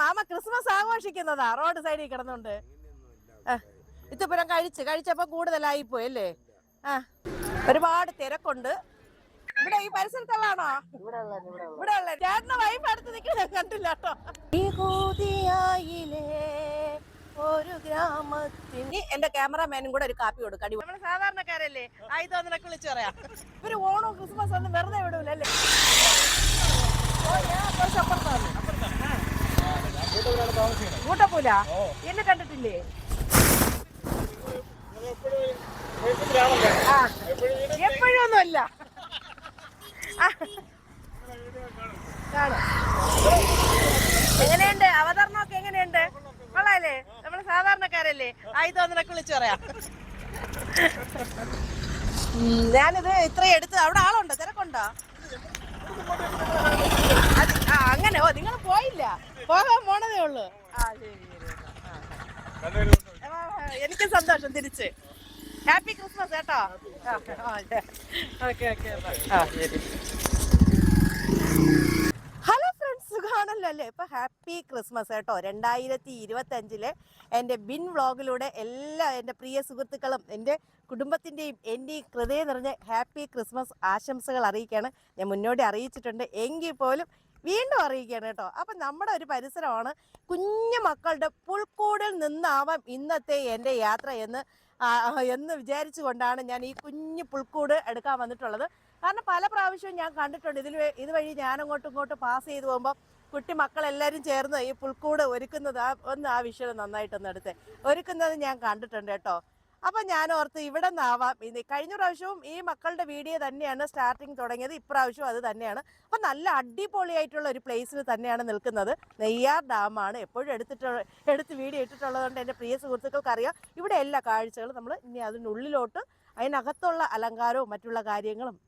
Mama Christmas ആഘോഷിക്കുന്നതാ road സൈഡിൽ കിടന്നുണ്ട് ഇത്തിപ്പുരം കഴിച്ച് കഴിച്ചപ്പോ കൂടുതലായി പോയി അല്ലേ? ആ ഒരുപാട് തിരക്കുണ്ട്. ഇവിടെ ഈ പരിസരത്തുള്ളതാണോ? ഇവിടെ ഉള്ള ചേട്ടന്റെ വൈഫ് അടുത്ത് നിൽക്കുന്നത് കണ്ടില്ല കേട്ടോ. ഒരു ഗ്രാമത്തിന് എന്റെ ക്യാമറാമാനും കൂടെ ഒരു കാപ്പി കൊടുക്കും അടി നമ്മൾ സാധാരണക്കാരല്ലേ? ആയിത്തോന്നിനൊക്കെ വിളിച്ചു പറയാം. ഇവർ ഓണോ ക്രിസ്മസ് ഒന്നും വെറുതെ വിടൂലല്ലേ ഓ, ഞാൻ കുറച്ച് അപ്പുറത്താ വന്നെ. കൂട്ടപ്പൂല? എന്നെ കണ്ടിട്ടില്ലേ? എപ്പോഴും ഒന്നുമല്ല എങ്ങനെയുണ്ട്? അവതരണമൊക്കെ എങ്ങനെയുണ്ട്? കൊള്ളാല്ലേ? നമ്മൾ സാധാരണക്കാരല്ലേ? ആയി ആയിത്തോന്നിനൊക്കെ വിളിച്ചു പറയാം. ഞാനിത് ഇത്രയും എടുത്ത് അവിടെ ആളുണ്ടോ? തിരക്കുണ്ടോ? അങ്ങനെ ഓ നിങ്ങൾ പോയില്ല. പോകാൻ പോണതേ ഉള്ളൂ. ആ ശരി ശരി എനിക്ക് സന്തോഷം തിരിച്ച്. ഹാപ്പി ക്രിസ്മസ് കേട്ടോ. ഓക്കെ ഓക്കെ ആ ശരി. ഹലോ ഫ്രണ്ട്സ് സുഖാണല്ലോ അല്ലേ? ഇപ്പൊ ഹാപ്പി ക്രിസ്മസ് കേട്ടോ. രണ്ടായിരത്തി ഇരുപത്തി അഞ്ചിലെ എന്റെ ബിൻ വ്ളോഗിലൂടെ എല്ലാ എന്റെ പ്രിയ സുഹൃത്തുക്കളും എന്റെ കുടുംബത്തിന്റെയും എന്റെയും ഹൃദയം നിറഞ്ഞ ഹാപ്പി ക്രിസ്മസ് ആശംസകൾ അറിയിക്കുകയാണ്. ഞാൻ മുന്നോട്ട് അറിയിച്ചിട്ടുണ്ട്. എങ്കിൽ പോലും വീണ്ടും അറിയിക്കുകയാണ് കേട്ടോ. അപ്പം നമ്മുടെ ഒരു പരിസരമാണ് കുഞ്ഞു മക്കളുടെ പുൽക്കൂടിൽ നിന്നാവാം ഇന്നത്തെ എന്റെ യാത്ര എന്ന് എന്ന് വിചാരിച്ചു കൊണ്ടാണ് ഞാൻ ഈ കുഞ്ഞു പുൽക്കൂട് എടുക്കാൻ വന്നിട്ടുള്ളത്. കാരണം പല പ്രാവശ്യവും ഞാൻ കണ്ടിട്ടുണ്ട്. ഇതിൽ ഇതുവഴി ഞാൻ അങ്ങോട്ടും ഇങ്ങോട്ടും പാസ് ചെയ്ത് പോകുമ്പോൾ കുട്ടി മക്കളെല്ലാവരും ചേർന്ന് ഈ പുൽക്കൂട് ഒരുക്കുന്നത് ആ ഒന്ന് ആ വിഷയം നന്നായിട്ടൊന്ന് എടുത്ത്. ഒരുക്കുന്നത് ഞാൻ കണ്ടിട്ടുണ്ട് കേട്ടോ. അപ്പം ഞാൻ ഓർത്ത് ഇവിടെ നിന്നാവാം. ഇനി കഴിഞ്ഞ പ്രാവശ്യവും ഈ മക്കളുടെ വീഡിയോ തന്നെയാണ് സ്റ്റാർട്ടിങ് തുടങ്ങിയത്. ഇപ്രാവശ്യവും അത് തന്നെയാണ്. അപ്പം നല്ല അടിപൊളിയായിട്ടുള്ള ഒരു പ്ലേസിൽ തന്നെയാണ് നിൽക്കുന്നത്. നെയ്യാർ ഡാമാണ് എപ്പോഴും എടുത്തിട്ട് എടുത്ത് വീഡിയോ ഇട്ടിട്ടുള്ളതുകൊണ്ട് എന്റെ പ്രിയ സുഹൃത്തുക്കൾക്ക് അറിയാം ഇവിടെ എല്ലാ കാഴ്ചകളും നമ്മൾ ഇനി അതിനുള്ളിലോട്ട് അതിനകത്തുള്ള അലങ്കാരവും മറ്റുള്ള കാര്യങ്ങളും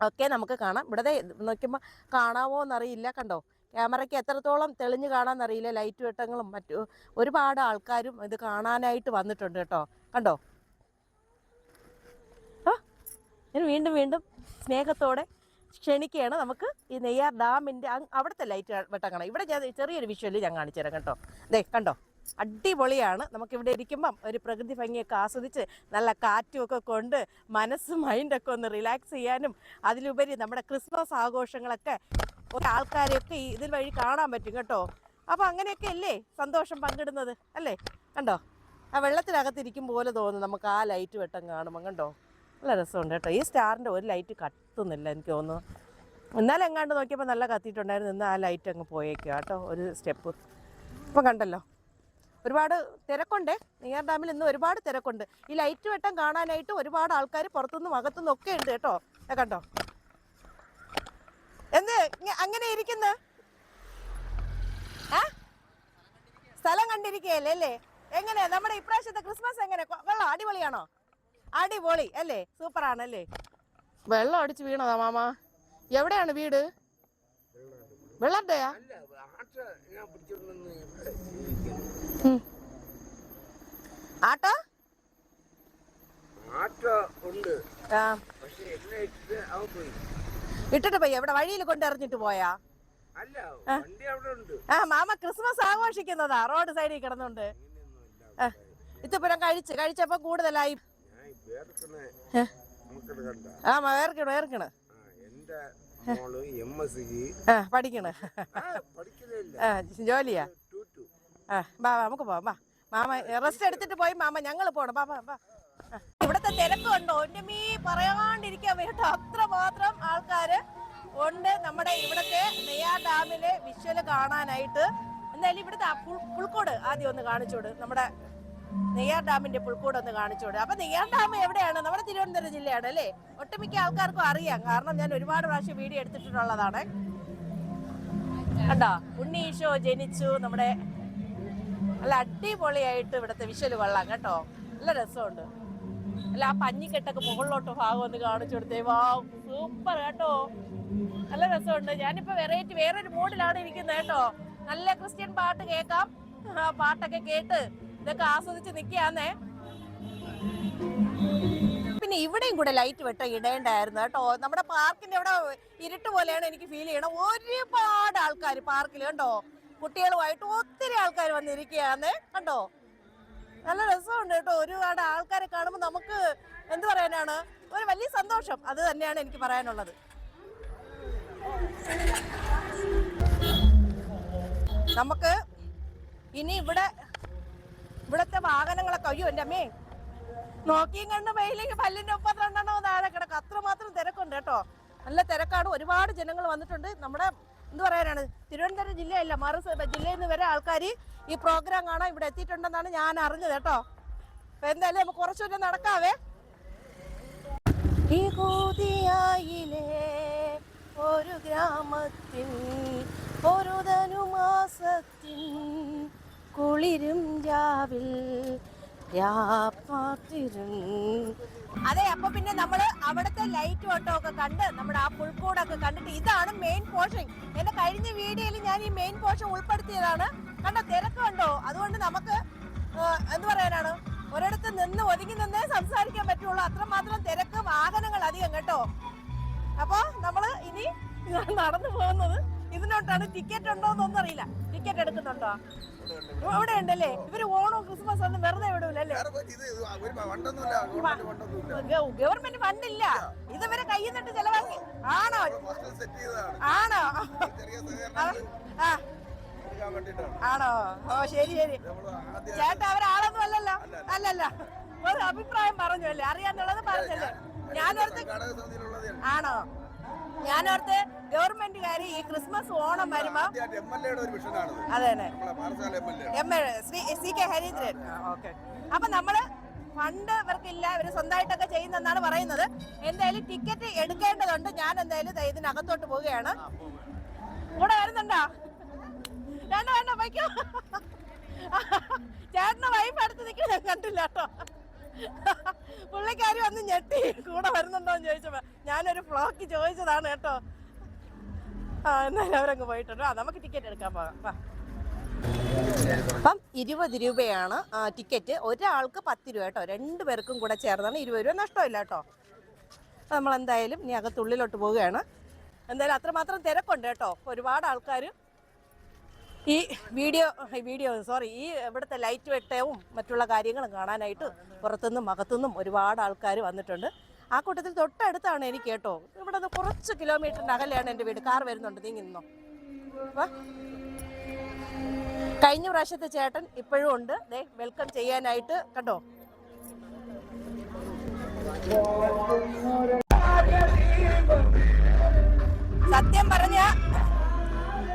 ഒക്കെ നമുക്ക് കാണാം. ഇവിടെ നോക്കുമ്പോൾ കാണാമോ എന്നറിയില്ല. കണ്ടോ? ക്യാമറയ്ക്ക് എത്രത്തോളം തെളിഞ്ഞു കാണാമെന്നറിയില്ല ലൈറ്റ് വെട്ടങ്ങളും മറ്റു ഒരുപാട് ആൾക്കാരും ഇത് കാണാനായിട്ട് വന്നിട്ടുണ്ട് കേട്ടോ. കണ്ടോ? ഞാൻ വീണ്ടും വീണ്ടും സ്നേഹത്തോടെ ക്ഷണിക്കുകയാണ് നമുക്ക് ഈ നെയ്യാർ ഡാമിന്റെ അവിടുത്തെ ലൈറ്റ് വെട്ടം കാണാം ഇവിടെ ഞാൻ ചെറിയൊരു വിഷ്വൽ ഞാൻ കാണിച്ചു തരാം കേട്ടോ. ദേ കണ്ടോ? അടിപൊളിയാണ്. നമുക്കിവിടെ ഇരിക്കുമ്പം ഒരു പ്രകൃതി ഭംഗിയൊക്കെ ആസ്വദിച്ച് നല്ല കാറ്റുമൊക്കെ കൊണ്ട് മനസ്സും മൈൻഡൊക്കെ ഒന്ന് റിലാക്സ് ചെയ്യാനും അതിലുപരി നമ്മുടെ ക്രിസ്മസ് ആഘോഷങ്ങളൊക്കെ ആൾക്കാരെയൊക്കെ ഇതിൽ വഴി കാണാൻ പറ്റും കേട്ടോ. അപ്പോൾ അങ്ങനെയൊക്കെ അല്ലേ സന്തോഷം പങ്കിടുന്നത്? അല്ലേ? കണ്ടോ? ആ വെള്ളത്തിനകത്തിരിക്കും പോലെ തോന്നുന്നു നമുക്ക് ആ ലൈറ്റ് വെട്ടം കാണുമ്പോൾ കണ്ടോ? നല്ല രസമുണ്ട് കേട്ടോ. ഈ സ്റ്റാറിന്റെ ഒരു ലൈറ്റ് കത്തുന്നില്ല എനിക്ക് തോന്നുന്നു. ഇന്നലെ എങ്ങാണ്ട് നോക്കിയപ്പോൾ നല്ല കത്തിയിട്ടുണ്ടായിരുന്നു. ഇന്ന് ആ ലൈറ്റ് അങ്ങ് പോയേക്കുക കേട്ടോ. ഒരു സ്റ്റെപ്പ്. ഇപ്പം കണ്ടല്ലോ. ഒരുപാട് തിരക്കുണ്ട്. നെയ്യാർ ഡാമിൽ ഇന്ന് ഒരുപാട് തിരക്കുണ്ട്. ഈ ലൈറ്റ് വെട്ടം കാണാനായിട്ട് ഒരുപാട് ആൾക്കാർ പുറത്തുനിന്നും അകത്തുനിന്നും ഒക്കെ ഉണ്ട് കേട്ടോ. കണ്ടോ? എന്ത്? അങ്ങനെ ഇരിക്കുന്ന? സ്ഥലം കണ്ടിരിക്കുകയല്ലേ അല്ലേ? എങ്ങനെ? നമ്മുടെ ഇപ്രാവശ്യത്തെ ക്രിസ്മസ് എങ്ങനെ? വെള്ളം അടിപൊളിയാണോ? അടിപൊളി അല്ലേ? സൂപ്പർ ആണല്ലേ വെള്ളം അടിച്ച് വീണതാ മാമ. എവിടെയാണ് വീട്? വെള്ളണ്ടയാ ആട്ടോ ആട്ടോ? ഉണ്ട്. ആ. പക്ഷെ എന്നെ അവൻ പോയി. ഇട്ടിട്ട് പോയി. എവിടെ വഴിയിൽ കൊണ്ടെറിഞ്ഞിട്ട് പോയാ? ആ. Mama Christmas ആഘോഷിക്കുന്നതാ. റോഡ് സൈഡിൽ കിടന്നുണ്ട്. ഇത്തപ്പുരം കഴിച്ച് കഴിച്ചപ്പോ കൂടുതലായി. ആ വേർക്കണ് വേർക്കണ്. പഠിക്കണ്. ജോലിയാ. ആ ബാ നമുക്ക് പോവാം ബാ മാമ റെസ്റ്റ് എടുത്തിട്ട് പോയി മാമ. ഞങ്ങൾ പോണം. ബാ ബാ ആ, ഇവിടുത്തെ തിരക്ക് കണ്ടോ? എന്റെ മീ പറയാണ്ടിരിക്കാൻ വേണ്ടിട്ട് അത്രമാത്രം ആൾക്കാര് ഉണ്ട് നമ്മുടെ ഇവിടത്തെ നെയ്യാർ ഡാമിലെ വിശ്വൽ കാണാനായിട്ട്. എന്തായാലും ഇവിടുത്തെ പുൽക്കോട് ആദ്യം ഒന്ന് കാണിച്ചോട്? നമ്മുടെ നെയ്യാർ ഡാമിന്റെ പുൽക്കൂട് ഒന്ന് കാണിച്ചോട്? അപ്പൊ നെയ്യാർ ഡാം എവിടെയാണ്? നമ്മുടെ തിരുവനന്തപുരം ജില്ലയാണ് അല്ലേ? ഒട്ടുമിക്ക ആൾക്കാർക്കും അറിയാം. കാരണം ഞാൻ ഒരുപാട് പ്രാവശ്യം വീഡിയോ എടുത്തിട്ടുള്ളതാണ്. കണ്ടോ? ഉണ്ണീശോ ജനിച്ചു. നമ്മുടെ നല്ല അടിപൊളിയായിട്ട് ഇവിടുത്തെ വിഷ്വൽ കൊള്ളാം. കേട്ടോ? നല്ല രസമുണ്ട്. അല്ല ആ പഞ്ഞിക്കെട്ടൊക്കെ മുകളിലോട്ട് ഭാഗം ഒന്ന് കാണിച്ചു കൊടുത്തേ. വാ സൂപ്പർ കേട്ടോ. നല്ല രസമുണ്ട്. ഞാനിപ്പോ വെറൈറ്റി വേറൊരു മൂഡിലാണ് ഇരിക്കുന്നത് കേട്ടോ. നല്ല ക്രിസ്ത്യൻ പാട്ട് കേൾക്കാം. പാട്ടൊക്കെ കേട്ട് ഇതൊക്കെ ആസ്വദിച്ച് നിൽക്കുകയാന്നേ. പിന്നെ ഇവിടെയും കൂടെ ലൈറ്റ് വെട്ട ഇടേണ്ടായിരുന്നു കേട്ടോ. നമ്മുടെ പാർക്കിന്റെ അവിടെ ഇരുട്ട് പോലെയാണ് എനിക്ക് ഫീൽ ചെയ്യണം ഒരുപാട് ആൾക്കാർ പാർക്കിൽ കണ്ടോ? കുട്ടികളുമായിട്ട് ഒത്തിരി ആൾക്കാർ വന്നിരിക്കുകയാണ് കണ്ടോ? നല്ല രസമുണ്ട് കേട്ടോ. ഒരുപാട് ആൾക്കാരെ കാണുമ്പോൾ നമുക്ക് എന്ത് പറയാനാണ്? ഒരു വലിയ സന്തോഷം. അത് തന്നെയാണ് എനിക്ക് പറയാനുള്ളത്. നമുക്ക് ഇനി ഇവിടെ ഇവിടത്തെ വാഹനങ്ങളൊക്കെ അയ്യോ എന്റെ അമ്മേ. നോക്കിയും കണ്ട് വെയിലേക്ക് പല്ലിന്റെ ഒപ്പം രണ്ടെണ്ണോ താഴെ കിടക്കും. അത്രമാത്രം തിരക്കുണ്ട് കേട്ടോ. നല്ല തിരക്കാണ്. ഒരുപാട് ജനങ്ങൾ വന്നിട്ടുണ്ട്. നമ്മുടെ എന്ത് പറയാനാണ്? തിരുവനന്തപുരം ജില്ലയല്ല മറു ജില്ലയിൽ നിന്ന് വരെ ആൾക്കാർ ഈ പ്രോഗ്രാം കാണാൻ ഇവിടെ എത്തിയിട്ടുണ്ടെന്നാണ് ഞാൻ അറിഞ്ഞത് കേട്ടോ. അപ്പൊ എന്തായാലും നമുക്ക് കുറച്ചുകൂടെ നടക്കാവേ. ഒരു ഗ്രാമത്തിൽ ഒരു ധനുമാസത്തിൽ കുളിരും രാവിൽ അതെ അപ്പൊ പിന്നെ നമ്മൾ അവിടുത്തെ ലൈറ്റ് ഓട്ടോ ഒക്കെ കണ്ട് നമ്മുടെ ആ പുൽക്കൂടൊക്കെ കണ്ടിട്ട് ഇതാണ് മെയിൻ പോർഷൻ എന്റെ കഴിഞ്ഞ വീഡിയോയിൽ ഞാൻ ഈ മെയിൻ പോർഷൻ ഉൾപ്പെടുത്തിയതാണ്. കണ്ടോ തിരക്കുണ്ടോ അതുകൊണ്ട് നമുക്ക് എന്ത് പറയാനാണ്? ഒരിടത്ത് നിന്ന് ഒതുങ്ങി നിന്നേ സംസാരിക്കാൻ പറ്റുള്ളൂ. അത്രമാത്രം തിരക്ക് വാഹനങ്ങൾ അധികം കേട്ടോ. അപ്പോ നമ്മൾ ഇനി നടന്നു പോകുന്നത്. ഇതിനോട്ടാണ് ടിക്കറ്റ് ഉണ്ടോ എന്നൊന്നും അറിയില്ല ടിക്കറ്റ് എടുക്കുന്നുണ്ടോ ഇവിടെ ഉണ്ടല്ലേ ഇവർ ഓണോ ക്രിസ്മസ് ഒന്നും വെറുതെ വിടൂലല്ലേ ഗവൺമെന്റ് വണ്ടില്ല. ഫണ്ടില്ല ഇതുവരെ കയ്യിൽ നിന്നിട്ട് ചെലവാക്കി. ആണോ? ആണോ? ആ, ആണോ? ഓ ശരി ശരി. ചേട്ടാ അവരാളൊന്നും അല്ലല്ലോ. അല്ലല്ല. ഒരു അഭിപ്രായം പറഞ്ഞു അല്ലേ അറിയാന്നുള്ളത് പറഞ്ഞല്ലേ ഞാനൊരു ആണോ? ഞാനോർത്ത് ഗവൺമെന്റുകാര് ഈ ക്രിസ്മസ് ഓണം വരുമ്പോ അതെ M L C K Harindran. Okay. അപ്പൊ നമ്മൾ ഫണ്ട് ഇവർക്കില്ല ഇവർ സ്വന്തമായിട്ടൊക്കെ ചെയ്യുന്നെന്നാണ് പറയുന്നത്. എന്തായാലും ടിക്കറ്റ് എടുക്കേണ്ടതുണ്ട്. ഞാൻ എന്തായാലും ഇതിനകത്തോട്ട് പോവുകയാണ്. കൂടെ വരുന്നുണ്ടോ? വേണ്ട വേണ്ട വയ്ക്കോ. ചേട്ടന് വൈഫ് അടുത്ത് നിൽക്കുന്നത് കണ്ടില്ല കേട്ടോ. പുള്ളിക്കാരി വന്ന് ഞെട്ടി. കൂടെ വരുന്നുണ്ടോ എന്ന് ചോദിച്ചപ്പോ ഞാനൊരു ഫ്ലോക്ക് ചോദിച്ചതാണ് കേട്ടോ. ആ എന്നാലും അവരങ്ങ് പോയിട്ടുണ്ട്. ആ നമുക്ക് ടിക്കറ്റ് എടുക്കാൻ പോകാം. അപ്പം ഇരുപത് രൂപയാണ് ടിക്കറ്റ് ഒരാൾക്ക് പത്ത് രൂപ കേട്ടോ. രണ്ട് പേർക്കും കൂടെ ചേർന്നാണ് ഇരുപത് രൂപ. നഷ്ടമില്ല കേട്ടോ. നമ്മൾ എന്തായാലും ഇനി അകത്തുള്ളിലോട്ട് പോവുകയാണ്. എന്തായാലും അത്രമാത്രം തിരക്കുണ്ട് കേട്ടോ. ഒരുപാട് ആൾക്കാർ ഈ വീഡിയോ വീഡിയോ സോറി ഈ ഇവിടുത്തെ ലൈറ്റ് വെട്ടവും മറ്റുള്ള കാര്യങ്ങളും കാണാനായിട്ട് പുറത്തുനിന്നും അകത്തുനിന്നും ഒരുപാട് ആൾക്കാർ വന്നിട്ടുണ്ട്. ആ കൂട്ടത്തിൽ തൊട്ടടുത്താണ് എനിക്ക് കേട്ടോ. ഇവിടെ നിന്ന് കുറച്ച് കിലോമീറ്ററിന് അകലെയാണ് എന്റെ വീട്. കാർ വരുന്നുണ്ട്. നീങ്ങി നിന്നോ. കഴിഞ്ഞ പ്രാവശ്യത്തെ ചേട്ടൻ ഇപ്പോഴും ഉണ്ട്. ദേ വെൽക്കം ചെയ്യാനായിട്ട് കണ്ടോ? സത്യം പറഞ്ഞ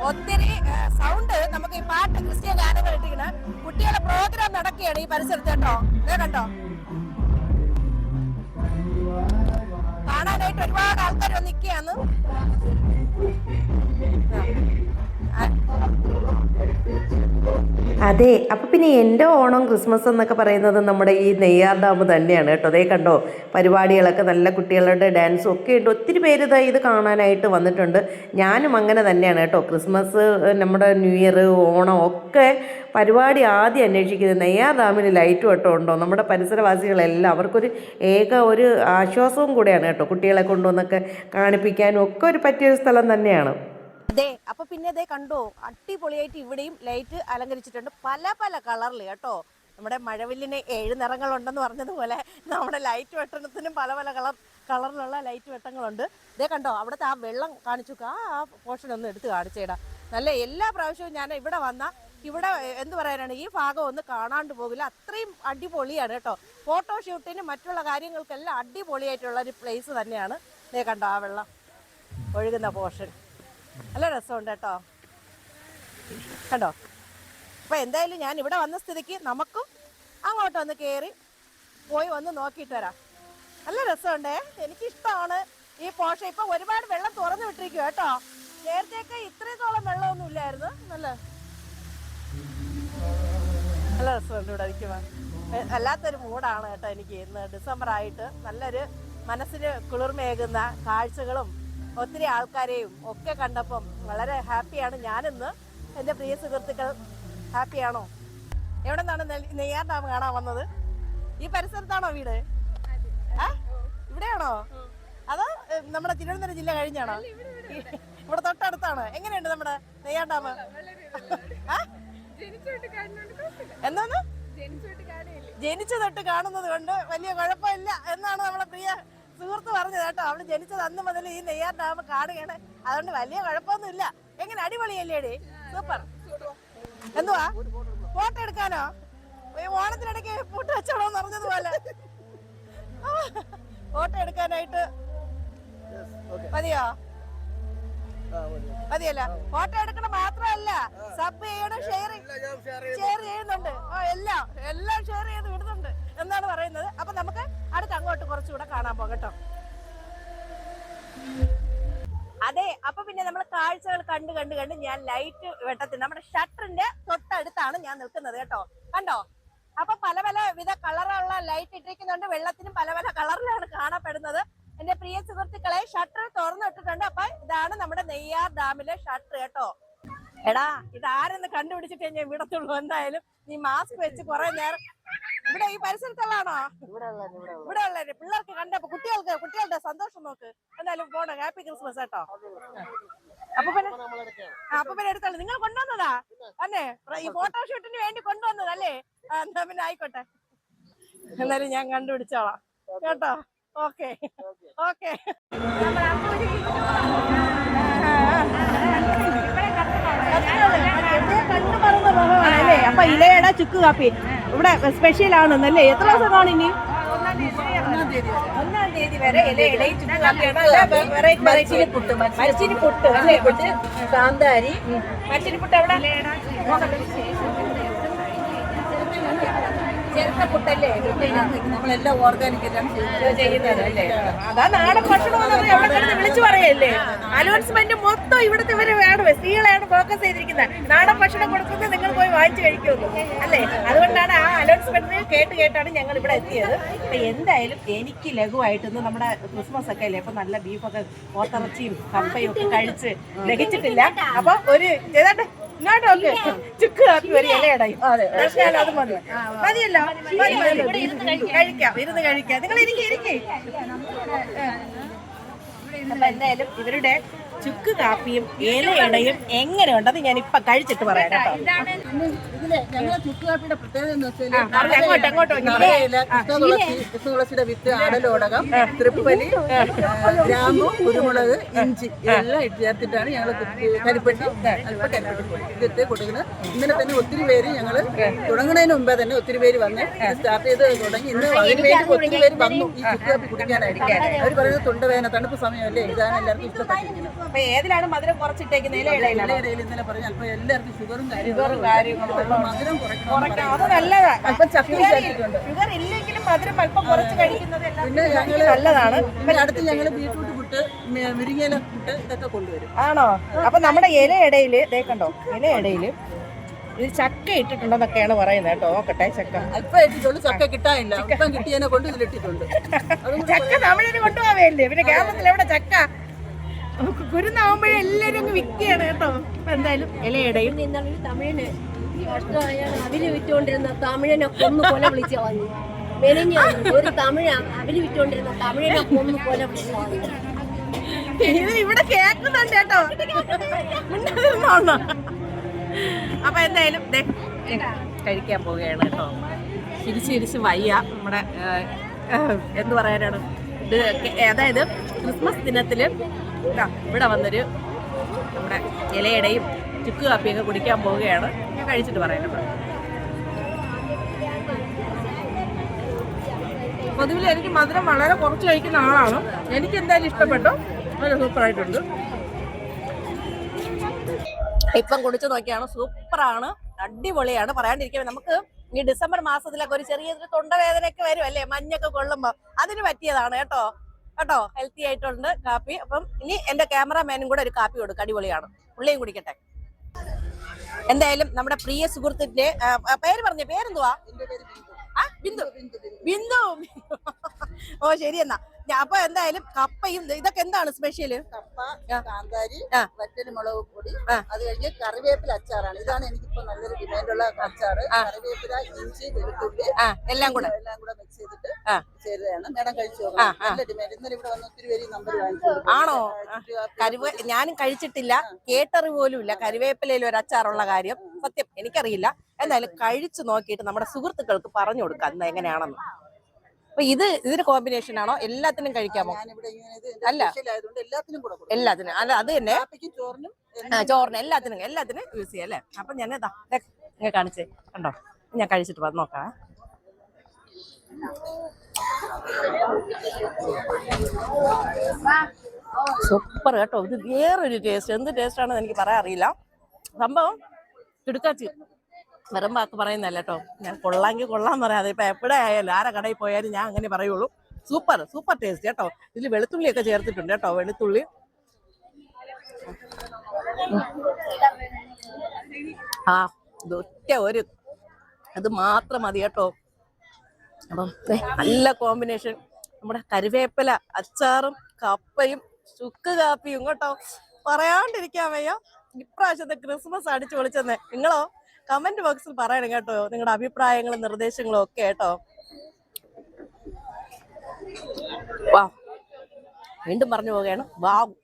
ഒത്തിരി സൗണ്ട് നമുക്ക് ഈ പാട്ട് ക്രിസ്ത്യൻ ഗാനങ്ങൾ ഇട്ടിരിക്കണ കുട്ടികളുടെ പ്രോഗ്രാം നടക്കുകയാണ് ഈ പരിസരത്ത് കേട്ടോ ഇതേ കണ്ടോ? കാണാനായിട്ട് ഒരുപാട് ആൾക്കാർ നിൽക്കുകയാണ്. അതെ അപ്പോൾ പിന്നെ എന്റെ ഓണം ക്രിസ്മസ് എന്നൊക്കെ പറയുന്നത് നമ്മുടെ ഈ നെയ്യാർ ഡാം തന്നെയാണ് കേട്ടോ. അതേ കണ്ടോ പരിപാടികളൊക്കെ നല്ല കുട്ടികളുടെ ഡാൻസും ഒക്കെ ഉണ്ട്. ഒത്തിരി പേര് ഇതാ ഇത് കാണാനായിട്ട് വന്നിട്ടുണ്ട്. ഞാനും അങ്ങനെ തന്നെയാണ് കേട്ടോ. ക്രിസ്മസ് നമ്മുടെ ന്യൂ ഇയർ ഓണം ഒക്കെ പരിപാടി ആദ്യം അന്വേഷിക്കുന്നത് നെയ്യാർ ഡാമിന് ലൈറ്റ് വട്ടം ഉണ്ടോ? നമ്മുടെ പരിസരവാസികളെല്ലാം അവർക്കൊരു ഏക ഒരു ആശ്വാസവും കൂടെയാണ് കേട്ടോ കുട്ടികളെ കൊണ്ടുവന്നൊക്കെ കാണിപ്പിക്കാനും ഒക്കെ ഒരു പറ്റിയൊരു സ്ഥലം തന്നെയാണ്. അതെ അപ്പൊ പിന്നെ അതേ കണ്ടോ അടിപൊളിയായിട്ട് ഇവിടെയും ലൈറ്റ് അലങ്കരിച്ചിട്ടുണ്ട്. പല പല കളറിൽ കേട്ടോ. നമ്മുടെ മഴവില്ലിന് ഏഴ് നിറങ്ങളുണ്ടെന്ന് പറഞ്ഞതുപോലെ നമ്മുടെ ലൈറ്റ് വെട്ടണത്തിനും പല പല കളർ കളറിലുള്ള ലൈറ്റ് വെട്ടങ്ങളുണ്ട്. ഇതേ കണ്ടോ അവിടുത്തെ ആ വെള്ളം കാണിച്ചു. ആ ആ പോർഷൻ ഒന്ന് എടുത്ത് കാണിച്ചേടാ. നല്ല എല്ലാ പ്രാവശ്യവും ഞാൻ ഇവിടെ വന്ന ഇവിടെ എന്ത് പറയാനാണ് ഈ ഭാഗം ഒന്ന് കാണാണ്ട് പോകില്ല. അത്രയും അടിപൊളിയാണ് കേട്ടോ. ഫോട്ടോ ഷൂട്ടിനും മറ്റുള്ള കാര്യങ്ങൾക്കെല്ലാം അടിപൊളിയായിട്ടുള്ള ഒരു പ്ലേസ് തന്നെയാണ്. ഇതേ കണ്ടോ ആ വെള്ളം ഒഴുകുന്ന പോർഷൻ. നല്ല രസമുണ്ട് കേട്ടോ. കണ്ടോ? അപ്പൊ എന്തായാലും ഞാൻ ഇവിടെ വന്ന സ്ഥിതിക്ക് നമുക്കും അങ്ങോട്ട് വന്ന് കയറി പോയി വന്ന് നോക്കിയിട്ട് വരാം. നല്ല രസമുണ്ടേ? എനിക്കിഷ്ടമാണ് ഈ പോഷ ഇപ്പൊ ഒരുപാട് വെള്ളം തുറന്നു വിട്ടിരിക്കും കേട്ടോ. നേരത്തെയൊക്കെ ഇത്രത്തോളം വെള്ളമൊന്നും ഇല്ലായിരുന്നു. നല്ല നല്ല രസമുണ്ട് ഇവിടെ ഇരിക്കുമ്പോൾ വല്ലാത്തൊരു മൂഡാണ് കേട്ടോ എനിക്ക് ഇന്ന്. ഡിസംബർ ആയിട്ട് നല്ലൊരു മനസ്സിന് കുളിർമയേകുന്ന കാഴ്ചകളും ഒത്തിരി ആൾക്കാരെയും ഒക്കെ കണ്ടപ്പം വളരെ ഹാപ്പിയാണ് ഞാനിന്ന്. എന്റെ പ്രിയ സുഹൃത്തുക്കൾ ഹാപ്പിയാണോ? എവിടെ നിന്നാണ് നെയ്യാർ ഡാം കാണാൻ വന്നത്? ഈ പരിസരത്താണോ വീട്? ആ? ഇവിടെയാണോ? അതോ നമ്മുടെ തിരുവനന്തപുരം ജില്ല കഴിഞ്ഞാണോ? ഇവിടെ തൊട്ടടുത്താണ്? എങ്ങനെയുണ്ട് നമ്മുടെ നെയ്യാർ ഡാം? ആ? എന്താന്ന് ജനിച്ചു തൊട്ട് കാണുന്നത് കൊണ്ട് വലിയ കുഴപ്പമില്ല എന്നാണ് നമ്മുടെ പ്രിയ സുഹൃത്ത് പറഞ്ഞത് കേട്ടോ. അവൾ ജനിച്ചത് അന്ന് മുതൽ ഈ നെയ്യാർ ഡാം കാണുകയാണ്. അതുകൊണ്ട് വലിയ കുഴപ്പമൊന്നുമില്ല. എങ്ങനെ അടിപൊളിയല്ലേടി? സൂപ്പർ. എന്തുവാ? ഫോട്ടോ എടുക്കാനോ? ഓണത്തിനിടയ്ക്ക് പൂട്ട് വെച്ചോളോന്ന് പറഞ്ഞതുപോലെ. ഫോട്ടോ എടുക്കാനായിട്ട് മതിയോ? മതിയല്ല. ഫോട്ടോ എടുക്കണ മാത്രമല്ല സബ് ചെയ്യണം ഷെയർ ഷെയർ ചെയ്യുന്നുണ്ട്. എല്ലാം എല്ലാം ഷെയർ ചെയ്ത് എന്നാണ് പറയുന്നത്. അപ്പൊ നമുക്ക് അടുത്ത് അങ്ങോട്ട് കുറച്ചുകൂടെ കാണാൻ പോകട്ടോ അതെ അപ്പൊ പിന്നെ നമ്മൾ കാഴ്ചകൾ കണ്ട് കണ്ട് കണ്ട് ഞാൻ ലൈറ്റ് വെട്ടത്തിൽ നമ്മുടെ ഷട്ടറിന്റെ തൊട്ടടുത്താണ് ഞാൻ നിൽക്കുന്നത് കേട്ടോ. കണ്ടോ? അപ്പൊ പല പല വിധ കളറുള്ള ലൈറ്റ് ഇട്ടിരിക്കുന്നുണ്ട്. വെള്ളത്തിനും പല പല കളറിലാണ് കാണപ്പെടുന്നത്. എന്റെ പ്രിയ സുഹൃത്തുക്കളെ ഷട്ടർ തുറന്നിട്ടിട്ടുണ്ട്. അപ്പൊ ഇതാണ് നമ്മുടെ നെയ്യാർ ഡാമിലെ ഷട്ടർ കേട്ടോ. എടാ ഇത് ആരെന്ന് കണ്ടുപിടിച്ചിട്ടേ ഞാൻ വിടത്തുള്ളൂ? എന്തായാലും നീ മാസ്ക് വെച്ച് കുറെ നേരം ഇവിടെ ഈ പരിസരത്തുള്ളതാണോ? ഇവിടെ ഉള്ളവര് പിള്ളേർക്ക് കണ്ടപ്പോ കുട്ടികൾക്ക് കുട്ടികളുടെ സന്തോഷം നോക്ക്. എന്തായാലും പോണം? ഹാപ്പി ക്രിസ്മസ് കേട്ടോ. അപ്പൊ പിന്നെ അപ്പൊ പിന്നെ എടുത്തോളൂ. നിങ്ങൾ കൊണ്ടുവന്നതാ? അല്ലേ? ഈ ഫോട്ടോഷൂട്ടിന് വേണ്ടി കൊണ്ടുവന്നതല്ലേ? എന്നാ പിന്നെ ആയിക്കോട്ടെ. എന്നാലും ഞാൻ കണ്ടുപിടിച്ചോളാം. കേട്ടോ? ഓക്കെ. ഓക്കെ. അല്ലേ? അപ്പൊ ഇലയുടെ ചുക്ക് കാപ്പി. ഇവിടെ സ്പെഷ്യൽ ആണെന്നല്ലേ? എത്ര ദിവസം കാണും ഇനി? ഒന്നാം തീയതി വരെ ഇലയുടെ ചുക്ക് കാപ്പിയാണ്. വെറൈറ്റി വെറൈറ്റി പുട്ട് മരിച്ചിനി പുട്ട്. അല്ലേ പുട്ട്. കാന്താരി മരച്ചിനി പുട്ട്. എവിടെ? നമ്മളെല്ലാം ഓർഗാനിക് അതാ നാടൻ ഭക്ഷണം വിളിച്ചു പറയല്ലേ? അനൗൺസ്മെന്റ് മൊത്തം ഇവിടുത്തെ ഇവർ വേണം സ്ത്രീകളെയാണ് ഫോക്കസ് ചെയ്തിരിക്കുന്നത്. നാടൻ ഭക്ഷണം കൊടുക്കുന്നത് നിങ്ങൾ പോയി വാങ്ങിച്ചു കഴിക്കുള്ളൂ അല്ലേ? അതുകൊണ്ടാണ് ആ അലോൺസ്മെന്റ് കേട്ട് കേട്ടാണ് ഞങ്ങൾ ഇവിടെ എത്തിയത്. അപ്പൊ എന്തായാലും എനിക്ക് ലഘുവായിട്ടൊന്നും നമ്മുടെ ക്രിസ്മസ് ഒക്കെ അല്ലേ? അപ്പൊ നല്ല ബീഫൊക്കെ ഓത്തറച്ചിയും കപ്പയും ഒക്കെ കഴിച്ച് ദഹിച്ചിട്ടില്ല. അപ്പൊ ഒരു ഏതാണ്ട് ഇങ്ങോട്ടൊക്കെ ചുക്ക് കാപ്പി ഒരു ഇലയടയും പ്രശ്നം അത് മതി. മതിയല്ലോ മതി മതി. കഴിക്കാം. ഇരുന്ന് കഴിക്കാം. നിങ്ങൾ ഇരിക്കെ ഇരിക്കെ. അപ്പൊ എന്തായാലും ഇവരുടെ ചുക്ക് കാപ്പിയും ഇലയടയും എങ്ങനെയുണ്ടെന്ന് ഞാൻ ഇപ്പൊ കഴിച്ചിട്ട് പറയാം കേട്ടോ. ഇതിലെ ഞങ്ങളെ ചുറ്റുകാപ്പിയുടെ പ്രത്യേകത എന്ന് വെച്ചാൽ ആ, അങ്ങോട്ട്, അങ്ങോട്ട് കൃഷ്ണതുളസിയുടെ വിത്ത് ആടലോടകം തൃപ്പലി ഗ്രാമ്പു കുരുമുളക് ഇഞ്ചി എല്ലാം ഇട്ട് ചേർത്തിട്ടാണ് ഞങ്ങൾ കരിപ്പെട്ടി അല്പം കരിപ്പെട്ടി പൊടി. ഇതിട്ട് കൊടുക്കുന്നത്. ഇന്നലെ തന്നെ ഒത്തിരി പേര് ഞങ്ങൾ തുടങ്ങുന്നതിന് മുമ്പേ തന്നെ ഒത്തിരി പേര് വന്ന് സ്റ്റാർട്ട് ചെയ്ത് തുടങ്ങി. ഇന്ന് അതിന് വേണ്ടി ഒത്തിരി പേര് വന്നു ഈ ചുക്ക് കാപ്പി കുടിക്കാനായിരിക്കും അവർ പറയുന്നത് തൊണ്ടവേദന തണുപ്പ് സമയമല്ലേ? ഇതാണ് എല്ലാവർക്കും ഇഷ്ടപ്പെട്ടിരിക്കുന്നത് അപ്പൊ ഏതിലാണ് മധുരം കുറച്ചിട്ടേക്കുന്ന ഇലയിടയിലാണ് ഇലയിടയിൽ ഇന്നലെ പറഞ്ഞു അല്പം എല്ലാവർക്കും ഷുഗറും കാര്യങ്ങളും മധുരം കുറയ്ക്കണം അത് അല്പം ഷുഗർ ഇല്ലെങ്കിലും മധുരം അല്പം കുറച്ച് കഴിക്കുന്നത് നല്ലതാണ്. അടുത്ത് ഞങ്ങൾ ബീട്രൂട്ട് പുട്ട് മുരിങ്ങയില പുട്ട് ഇതൊക്കെ കൊണ്ടുവരും. ആണോ? അപ്പൊ നമ്മുടെ ഇലയിടയിൽ ദേ കണ്ടോ? ഇലയിടയിൽ ഇത് ചക്ക ഇട്ടിട്ടുണ്ടെന്നൊക്കെയാണ് പറയുന്നത് കേട്ടോ. നോക്കട്ടെ ചക്ക. അല്പം ഇട്ടിട്ടുള്ളൂ ചക്ക കിട്ടാനില്ല. ഇപ്പം കിട്ടിയതിനെ കൊണ്ട് ഇതിലിട്ടിട്ടുണ്ട് ചക്ക തമിഴിന് കൊണ്ടുപോവേല്ലേ? പിന്നെ കേരളത്തിൽ എവിടെ ചക്ക? കുരുന്നാവുമ്പോഴേ എല്ലാരും അങ്ങ് വിൽക്കുകയാണ് കേട്ടോ. അപ്പൊ എന്തായാലും ഇലയിടയും. നിന്നാണ് തമിഴിന് കഷ്ടമായാണ് അവർ വിറ്റുകൊണ്ടിരുന്ന തമിഴനെ കൊന്നു കൊല വിളിച്ചു കളഞ്ഞു മെനഞ്ഞ ഒരു തമിഴ് അവർ വിറ്റുകൊണ്ടിരുന്ന തമിഴനെ കൊന്നു കൊല വിളിച്ചു കളഞ്ഞു ഇത് ഇവിടെ കേൾക്കുന്നുണ്ട് കേട്ടോ. അപ്പൊ എന്തായാലും കഴിക്കാൻ പോവുകയാണ് കേട്ടോ. ചിരിച്ച് ചിരിച്ച് വയ്യ. നമ്മുടെ എന്ത് പറയാനാണ്? ഇത് അതായത് ക്രിസ്മസ് ദിനത്തിൽ ഇതാ, ഇവിടെ വന്നൊരു നമ്മുടെ ഇലയുടെയും ചുക്ക് കാപ്പിയൊക്കെ കുടിക്കാൻ പോവുകയാണ്. ഞാൻ കഴിച്ചിട്ട് പറയുന്നത് പൊതുവിൽ എനിക്ക് മധുരം വളരെ കുറച്ച് കഴിക്കുന്ന ആളാണ്. എനിക്ക് എന്തായാലും ഇഷ്ടപ്പെട്ടു? നല്ല സൂപ്പറായിട്ടുണ്ട്. ഇപ്പം കുടിച്ചു നോക്കിയാണ്. സൂപ്പറാണ്. അടിപൊളിയാണ്. പറയാണ്ടിരിക്കുമ്പോൾ നമുക്ക് ഈ ഡിസംബർ മാസത്തിലൊക്കെ ഒരു ചെറിയ തൊണ്ടവേദനയൊക്കെ വരും അല്ലേ? മഞ്ഞൊക്കെ കൊള്ളുമ്പോൾ അതിന് പറ്റിയതാണ് കേട്ടോ. കേട്ടോ? ഹെൽത്തി ആയിട്ടുണ്ട് കാപ്പി. അപ്പം ഇനി എന്റെ ക്യാമറമാനും കൂടെ ഒരു കാപ്പി കൊടുക്കുക അടിപൊളിയാണ്. പുള്ളിയും കുടിക്കട്ടെ. എന്തായാലും നമ്മുടെ പ്രിയ സുഹൃത്തിന്റെ പേര് പറഞ്ഞ. പേരെന്തുവാ? ബിന്ദു. ബിന്ദു. ഓ ശരി എന്നാ. അപ്പൊ എന്തായാലും കപ്പയും ഇതൊക്കെ എന്താണ് സ്പെഷ്യൽ കപ്പ. കാന്താരി ആ. വറ്റൽ മുളക് പൊടി അത് കഴിഞ്ഞ് കറിവേപ്പില അച്ചാറാണ്. ഇതാണ് എനിക്കിപ്പോ നല്ലൊരു ഡിമാൻഡുള്ള അച്ചാറ്. കറിവേപ്പില ഇഞ്ചി വെളുത്തുള്ളി എല്ലാം കൂടെ. എല്ലാം കൂടെ മിക്സ് ചെയ്തിട്ട്. ചെയ്തതാണ് മേഡം കഴിച്ചു. നല്ല ഡിമാൻഡ് ഇന്നലെ ഇവിടെ വന്ന് ഒത്തിരി പേര് നമ്പർ വാങ്ങിച്ചു ആണോ? കരുവ. ഞാനും കഴിച്ചിട്ടില്ല. കേട്ടറി പോലും ഇല്ല. കരുവേപ്പിലയിൽ ഒരു അച്ചാറുള്ള കാര്യം സത്യം എനിക്കറിയില്ല. എന്തായാലും കഴിച്ചു. നോക്കിയിട്ട് നമ്മുടെ സുഹൃത്തുക്കൾക്ക് പറഞ്ഞു കൊടുക്കാം എങ്ങനെയാണെന്ന്. അപ്പൊ ഇത് ഇതിന് കോമ്പിനേഷൻ ആണോ? എല്ലാത്തിനും കഴിക്കാമോ? ഇങ്ങനെ അല്ല. എല്ലാത്തിനും അല്ല അത് തന്നെ. ചോറിനും എല്ലാത്തിനും എല്ലാത്തിനും യൂസ് ചെയ്യാം അല്ലേ? അപ്പൊ ഞാൻ ഇതാ ഞാൻ കാണിച്ചേ. കണ്ടോ? ഞാൻ കഴിച്ചിട്ട് വന്ന് നോക്കാം. സൂപ്പർ കേട്ടോ. ഇത് വേറൊരു ടേസ്റ്റ് എന്ത് ടേസ്റ്റ് ആണെന്ന് എനിക്ക് പറയാൻ അറിയില്ല. സംഭവം കിടുക്കാച്ചി. വെറും വാക്ക് പറയുന്നല്ല കേട്ടോ ഞാൻ കൊള്ളാമെങ്കിൽ കൊള്ളാന്ന് പറയാതെ ഇപ്പൊ എപ്പോഴേ ആയാലും ആരെ കടയിൽ പോയാലും ഞാൻ അങ്ങനെ പറയുള്ളൂ. സൂപ്പർ സൂപ്പർ ടേസ്റ്റ് കേട്ടോ. ഇതിൽ വെളുത്തുള്ളിയൊക്കെ ചേർത്തിട്ടുണ്ട് കേട്ടോ വെളുത്തുള്ളി. ആ ഇതൊറ്റ ഒരു അത് മാത്രം മതി കേട്ടോ. അപ്പം നല്ല കോമ്പിനേഷൻ. നമ്മുടെ കരുവേപ്പില അച്ചാറും കപ്പയും ചുക്ക് കാപ്പിയും കേട്ടോ. പറയാണ്ടിരിക്കാൻ വയ്യ. ഇപ്രാവശ്യത്തെ ക്രിസ്മസ് അടിച്ചു പൊളിച്ചെന്നേ. നിങ്ങളോ? കമന്റ് ബോക്സിൽ പറയണം കേട്ടോ നിങ്ങളുടെ അഭിപ്രായങ്ങളും നിർദ്ദേശങ്ങളും ഒക്കെ കേട്ടോ വീണ്ടും പറഞ്ഞു പോവുകയാണ്. വാവ്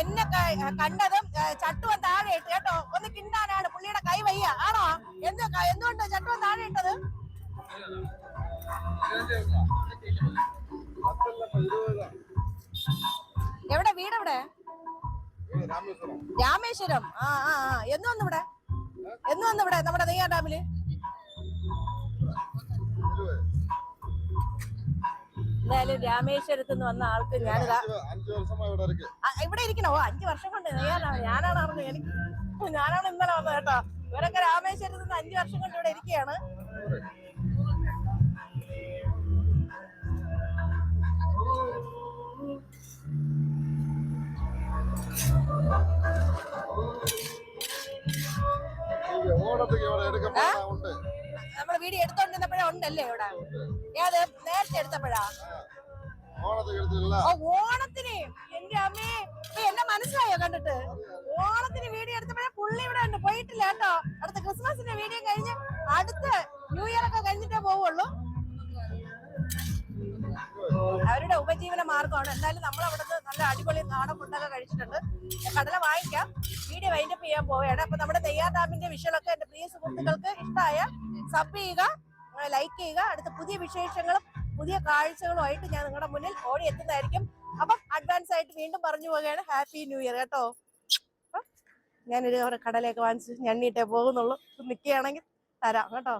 എന്നെ കണ്ടതും ചട്ടുവൻ താഴെ ഇട്ട് കേട്ടോ ഒന്ന് കിണ്ടാനാണ് പുള്ളിയുടെ കൈ വയ്യ. ആണോ? എന്ത് എന്തുകൊണ്ടോ ചട്ടുവൻ താഴെ ഇട്ടത് എവിടെ വീടെവിടെ? രാമേശ്വരം. ആ ആ ആ. എന്ന് വന്നിവിടെ എന്ന് വന്നിവിടെ നമ്മുടെ നെയ്യാർ ഡാമിൽ? എന്തായാലും രാമേശ്വരത്ത് നിന്ന് വന്ന ആൾക്ക് ഞാനിതാ ഇവിടെ ഇരിക്കണോ? അഞ്ചു വർഷം കൊണ്ട് നെയ്യാറാണ് ഞാനാണ് അറിഞ്ഞത്. എനിക്ക് ഞാനാണ് ഇന്നലെ വന്നത് കേട്ടോ. ഇവരൊക്കെ രാമേശ്വരത്ത് നിന്ന് അഞ്ചു വർഷം കൊണ്ട് ഇവിടെ ഇരിക്കുകയാണ് നമ്മൾ വീഡിയോ എടുത്തോണ്ടിരുന്നപ്പോഴേ ഉണ്ടല്ലേ ഇവിടെ? ഏത് നേരത്തെ എടുത്തപ്പോഴാ. ഓണത്തിന്. എന്റെ അമ്മേ. ഇപ്പൊ എന്നെ മനസ്സിലായോ കണ്ടിട്ട്? ഓണത്തിന് വീഡിയോ എടുത്തപ്പോഴേ പുള്ളി ഇവിടെ ഉണ്ട്. പോയിട്ടില്ല കേട്ടോ. അടുത്ത ക്രിസ്മസിന്റെ വീഡിയോ കഴിഞ്ഞ് അടുത്ത ന്യൂ ഇയർ ഒക്കെ കഴിഞ്ഞിട്ടേ പോവുള്ളൂ. അവരുടെ ഉപജീവന മാർഗമാണ് എന്തായാലും നമ്മൾ അവിടുന്ന് നല്ല അടിപൊളി നാടൻ ഫുഡൊക്കെ കഴിച്ചിട്ടുണ്ട്. കടല വാങ്ങിക്കാം. വീഡിയോ വൈൻഡപ്പ് ചെയ്യാൻ പോവുകയാണ്. അപ്പൊ നമ്മുടെ നെയ്യാർ ഡാമിന്റെ വിഷയമൊക്കെ എന്റെ പ്രിയ സുഹൃത്തുക്കൾക്ക് ഇഷ്ടമായ സബ് ചെയ്യുക ലൈക്ക് ചെയ്യുക. അടുത്ത പുതിയ വിശേഷങ്ങളും പുതിയ കാഴ്ചകളുമായിട്ട് ഞാൻ നിങ്ങളുടെ മുന്നിൽ ഓടി എത്തുന്നതായിരിക്കും. അപ്പം അഡ്വാൻസ് ആയിട്ട് വീണ്ടും പറഞ്ഞു പോവുകയാണ്. ഹാപ്പി ന്യൂ ഇയർ കേട്ടോ. ഞാനൊരു അവരെ കടലയൊക്കെ വാങ്ങിച്ച് ഞണ്ണിയിട്ടേ പോകുന്നുള്ളൂ. നിൽക്കുകയാണെങ്കിൽ തരാം കേട്ടോ.